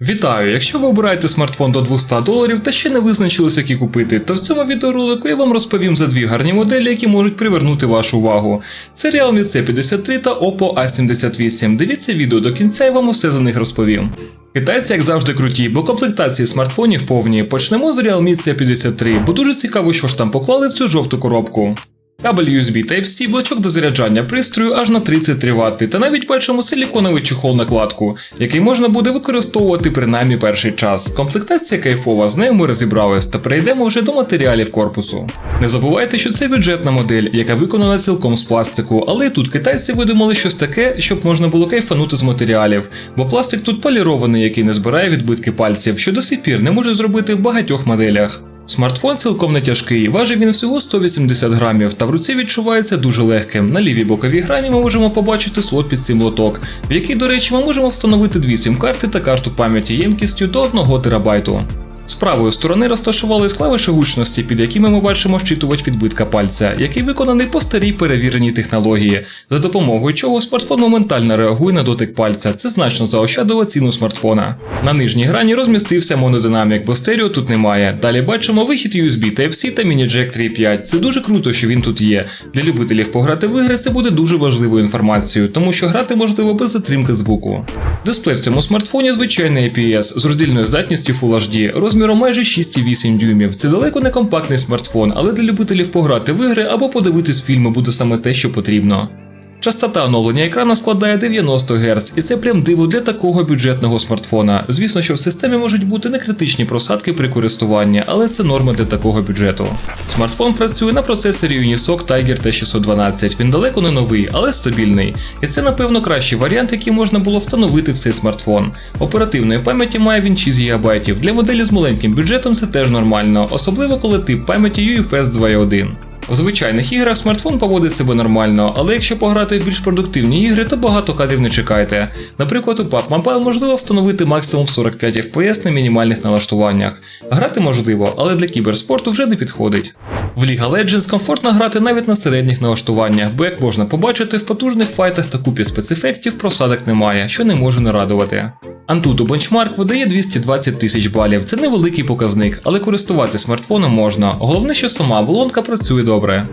Вітаю! Якщо ви обираєте смартфон до 200 доларів та ще не визначились, який купити, то в цьому відеоролику я вам розповім за дві гарні моделі, які можуть привернути вашу увагу. Це Realme C53 та Oppo A78. Дивіться відео до кінця і вам усе за них розповім. Китайці, як завжди, круті, бо комплектації смартфонів повні. Почнемо з Realme C53, бо дуже цікаво, що ж там поклали в цю жовту коробку. Кабель USB Type-C, блочок до заряджання пристрою аж на 33 Вт, та навіть бачимо силіконовий чехол накладку, який можна буде використовувати принаймні перший час. Комплектація кайфова, з нею ми розібрались, та перейдемо вже до матеріалів корпусу. Не забувайте, що це бюджетна модель, яка виконана цілком з пластику, але тут китайці видумали щось таке, щоб можна було кайфанути з матеріалів, бо пластик тут полірований, який не збирає відбитки пальців, що до сих пір не може зробити в багатьох моделях. Смартфон цілком не тяжкий, важить він всього 180 грамів, та в руці відчувається дуже легким. На лівій боковій грані ми можемо побачити слот під цим лоток, в який, до речі, ми можемо встановити дві сім-карти та карту пам'яті ємкістю до 1 терабайту. З правої сторони розташувались клавіші гучності, під якими ми бачимо щитувач відбитка пальця, який виконаний по старій перевіреній технології, за допомогою чого смартфон моментально реагує на дотик пальця. Це значно заощадило ціну смартфона. На нижній грані розмістився монодинамік, бо стерео тут немає. Далі бачимо вихід USB Type-C та міні-джек 3.5. Це дуже круто, що він тут є. Для любителів пограти в ігри це буде дуже важливою інформацією, тому що грати можливо без затримки звуку. Дисплей в цьому смартфоні звичайний IPS з роздільною здатністю Full HD, розміром майже 6,8 дюймів. Це далеко не компактний смартфон, але для любителів пограти в ігри або подивитись фільми буде саме те, що потрібно. Частота оновлення екрану складає 90 Гц, і це прям диво для такого бюджетного смартфона. Звісно, що в системі можуть бути некритичні просадки при користуванні, але це норма для такого бюджету. Смартфон працює на процесорі Unisoc Tiger T612. Він далеко не новий, але стабільний. І це, напевно, кращий варіант, який можна було встановити в цей смартфон. Оперативної пам'яті має він 6 ГБ. Для моделі з маленьким бюджетом це теж нормально, особливо коли тип пам'яті UFS 2.1. У звичайних іграх смартфон поводить себе нормально, але якщо пограти в більш продуктивні ігри, то багато кадрів не чекайте. Наприклад, у PUBG Mobile можливо встановити максимум 45 FPS на мінімальних налаштуваннях. Грати можливо, але для кіберспорту вже не підходить. В League Legends комфортно грати навіть на середніх налаштуваннях, бо як можна побачити, в потужних файтах та купі спецефектів просадок немає, що не може не радувати. Antutu Benchmark видає 220 тисяч балів. Це невеликий показник, але користувати смартфоном можна. Головне, що сама оболонка працює добре.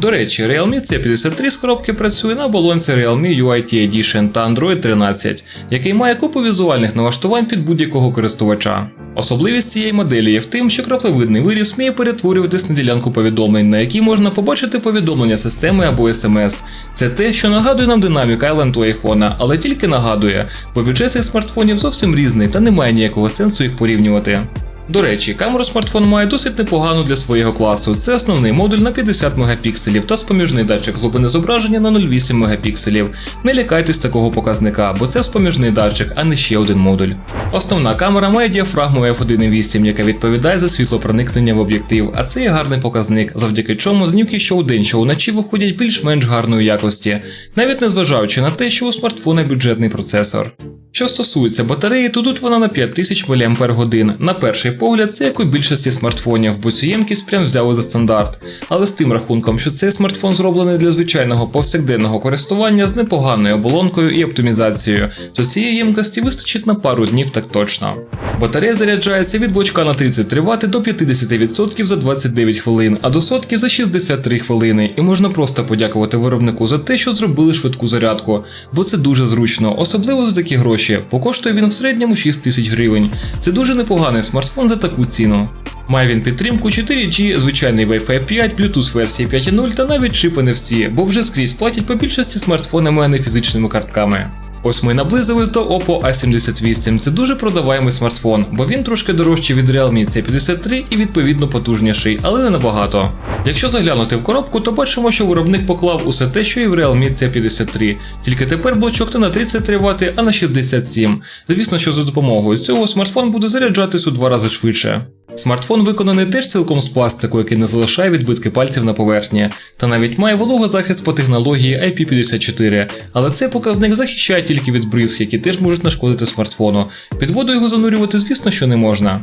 До речі, Realme C53 з коробки працює на оболонці Realme UIT Edition та Android 13, який має купу візуальних налаштувань під будь-якого користувача. Особливість цієї моделі є в тим, що краплевидний виріс вміє перетворюватись на ділянку повідомлень, на якій можна побачити повідомлення системи або SMS. Це те, що нагадує нам динамік Island у айфона, але тільки нагадує, бо бюджет цих смартфонів зовсім різний та немає ніякого сенсу їх порівнювати. До речі, камеру смартфон має досить непогану для свого класу. Це основний модуль на 50 мегапікселів та споміжний датчик глибини зображення на 0,8 мегапікселів. Не лякайтесь такого показника, бо це споміжний датчик, а не ще один модуль. Основна камера має діафрагму f1.8, яка відповідає за світлопроникнення в об'єктив, а це є гарний показник, завдяки чому знімки що вдень, що вночі виходять більш-менш гарної якості, навіть незважаючи на те, що у смартфона бюджетний процесор. Що стосується батареї, то тут вона на 5000 мАч. На перший погляд, це як у більшості смартфонів, бо цю ємкість прям взяли за стандарт. Але з тим рахунком, що цей смартфон зроблений для звичайного повсякденного користування з непоганою оболонкою і оптимізацією, то цієї ємкості вистачить на пару днів так точно. Батарея заряджається від блочка на 33 Вт до 50% за 29 хвилин, а до сотки за 63 хвилини. І можна просто подякувати виробнику за те, що зробили швидку зарядку, бо це дуже зручно, особливо за такі гроші. Покоштує він в середньому 6 тисяч гривень. Це дуже непоганий смартфон за таку ціну. Має він підтримку 4G, звичайний Wi-Fi 5, Bluetooth версії 5.0 та навіть чипи NFC, бо вже скрізь платять по більшості смартфонами, а не фізичними картками. Ось ми наблизились до Oppo A78. Це дуже продаваємий смартфон, бо він трошки дорожчий від Realme C53 і відповідно потужніший, але не набагато. Якщо заглянути в коробку, то бачимо, що виробник поклав усе те, що і в Realme C53, тільки тепер блочок не на 33 Вт, а на 67. Звісно, що за допомогою цього смартфон буде заряджатись у два рази швидше. Смартфон виконаний теж цілком з пластику, який не залишає відбитки пальців на поверхні, та навіть має вологозахист по технології IP54, але цей показник захищає тільки від бризг, які теж можуть нашкодити смартфону. Під воду його занурювати, звісно, що не можна.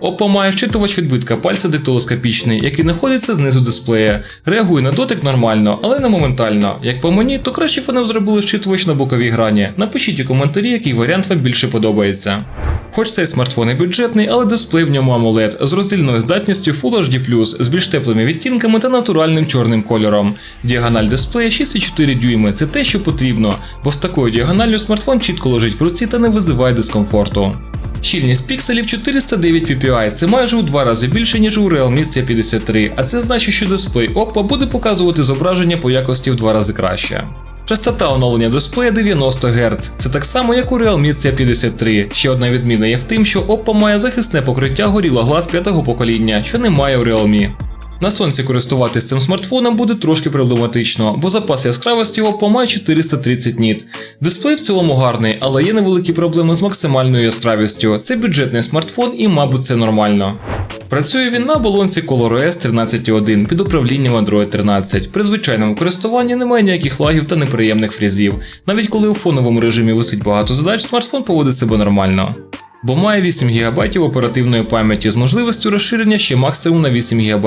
Oppo має щитувач відбитка пальця дактилоскопічний, який знаходиться знизу дисплея. Реагує на дотик нормально, але не моментально. Як по мені, то краще б вони зробили щитувач на боковій грані. Напишіть у коментарі, який варіант вам більше подобається. Хоч цей смартфон і бюджетний, але дисплей в ньому AMOLED з роздільною здатністю Full HD+, з більш теплими відтінками та натуральним чорним кольором. Діагональ дисплея 6,4 дюйми це те, що потрібно, бо з такою діагоналлю смартфон чітко лежить в руці та не визиває дискомфорту. Щільність пікселів 409 ppi, це майже у два рази більше, ніж у Realme C53, а це значить, що дисплей Oppo буде показувати зображення по якості в два рази краще. Частота оновлення дисплея 90 Гц. Це так само, як у Realme C53. Ще одна відміна є в тим, що Oppo має захисне покриття Gorilla Glass 5 покоління, що немає у Realme. На сонці користуватись цим смартфоном буде трошки проблематично, бо запас яскравості Oppo має 430 ніт. Дисплей в цілому гарний, але є невеликі проблеми з максимальною яскравістю. Це бюджетний смартфон і, мабуть, це нормально. Працює він на оболонці ColorOS 13.1 під управлінням Android 13. При звичайному користуванні немає ніяких лагів та неприємних фрізів. Навіть коли у фоновому режимі висить багато задач, смартфон поводить себе нормально. Бо має 8 ГБ оперативної пам'яті з можливістю розширення ще максимум на 8 ГБ.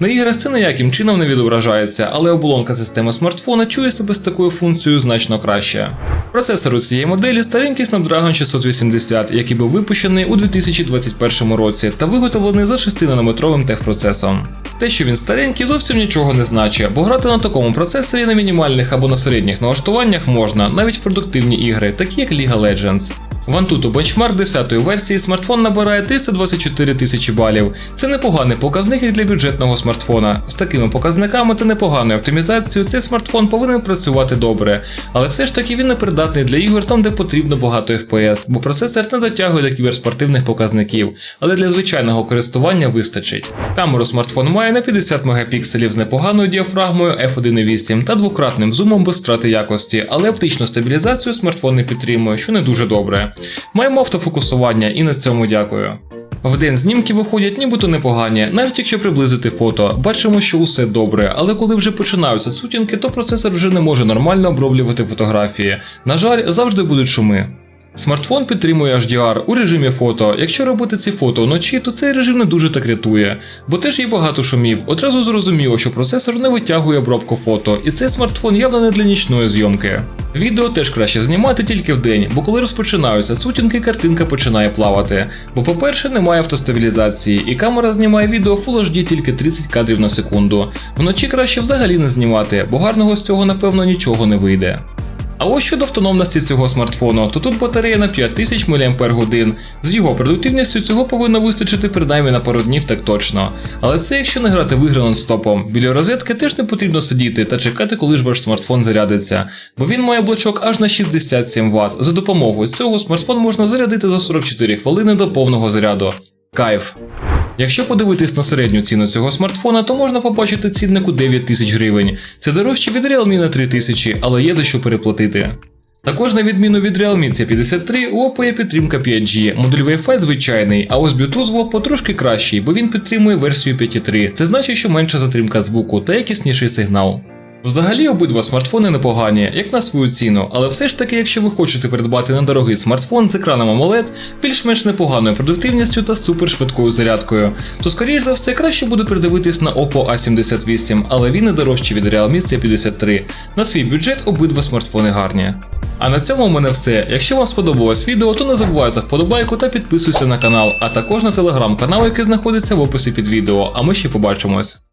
На іграх це ніяким чином не відображається, але оболонка системи смартфона чує себе з такою функцією значно краще. Процесор у цієї моделі старенький Snapdragon 680, який був випущений у 2021 році та виготовлений за 6-нанометровим техпроцесом. Те, що він старенький, зовсім нічого не значить, бо грати на такому процесорі на мінімальних або на середніх налаштуваннях можна, навіть в продуктивні ігри, такі як League Legends. В Antutu Benchmark 10 версії смартфон набирає 324 тисячі балів. Це непоганий показник як для бюджетного смартфона. З такими показниками та непоганою оптимізацією цей смартфон повинен працювати добре, але все ж таки він не придатний для ігор там, де потрібно багато FPS, бо процесор не затягує до кіберспортивних показників, але для звичайного користування вистачить. Камеру смартфон має на 50 мегапікселів з непоганою діафрагмою f1.8 та двократним зумом без втрати якості, але оптичну стабілізацію смартфон не підтримує, що не дуже добре. Маємо автофокусування і на цьому дякую. В день знімки виходять нібито непогані, навіть якщо приблизити фото, бачимо, що усе добре, але коли вже починаються сутінки, то процесор вже не може нормально оброблювати фотографії. На жаль, завжди будуть шуми. Смартфон підтримує HDR у режимі фото. Якщо робити ці фото вночі, то цей режим не дуже так рятує, бо теж є багато шумів. Одразу зрозуміло, що процесор не витягує обробку фото, і цей смартфон явно не для нічної зйомки. Відео теж краще знімати тільки вдень, бо коли розпочинаються сутінки, картинка починає плавати. Бо, по-перше, немає автостабілізації, і камера знімає відео Full HD тільки 30 кадрів на секунду. Вночі краще взагалі не знімати, бо гарного з цього напевно нічого не вийде. А ось щодо автономності цього смартфону, то тут батарея на 5000 мАч. З його продуктивністю цього повинно вистачити принаймні на пару днів так точно. Але це якщо не грати в ігри нон-стопом. Біля розетки теж не потрібно сидіти та чекати, коли ж ваш смартфон зарядиться, бо він має блочок аж на 67 Вт. За допомогою цього смартфон можна зарядити за 44 хвилини до повного заряду. Кайф. Якщо подивитись на середню ціну цього смартфона, то можна побачити ціннику 9 тисяч гривень. Це дорожче від Realme на 3 тисячі, але є за що переплатити. Також на відміну від Realme C53, у Oppo є підтримка 5G, модуль Wi-Fi звичайний, а ось Bluetooth в Oppo трошки кращий, бо він підтримує версію 5.3. Це значить, що менша затримка звуку та якісніший сигнал. Взагалі обидва смартфони непогані, як на свою ціну, але все ж таки, якщо ви хочете придбати недорогий смартфон з екраном AMOLED, більш-менш непоганою продуктивністю та супершвидкою зарядкою, то скоріш за все краще буде придивитись на Oppo A78, але він не дорожчий від Realme C53. На свій бюджет обидва смартфони гарні. А на цьому у мене все. Якщо вам сподобалось відео, то не забувай за вподобайку та підписуйся на канал, а також на телеграм-канал, який знаходиться в описі під відео. А ми ще побачимось.